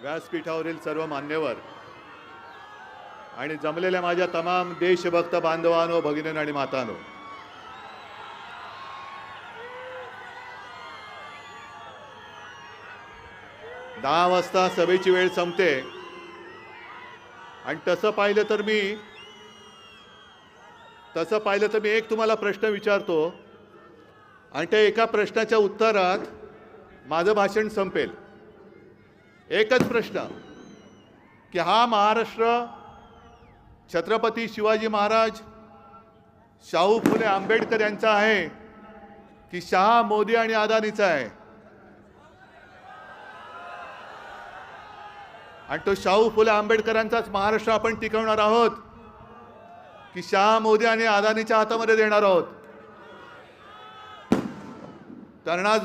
व्यासपीठावरील सर्व मान्यवर आणि जमलेल्या माझ्या तमाम देशभक्त बांधवानो भगिनीनो आणि मातानो दहा वाजता सभेची वेळ संपते. आणि तसं पाहिलं तर मी तसं पाहिलं तर मी एक तुम्हाला प्रश्न विचारतो. आणि त्या एका प्रश्नाच्या उत्तरात माझं भाषण संपेल. एकच प्रश्न की हा महाराष्ट्र छत्रपती शिवाजी महाराज शाहू फुले आंबेडकर यांचा आहे की शहा मोदी आणि अदानीचा आहे? आणि तो शाहू फुले आंबेडकरांचाच महाराष्ट्र आपण टिकवणार आहोत की शहा मोदी आणि अदानीच्या हातामध्ये देणार आहोत? कारण आज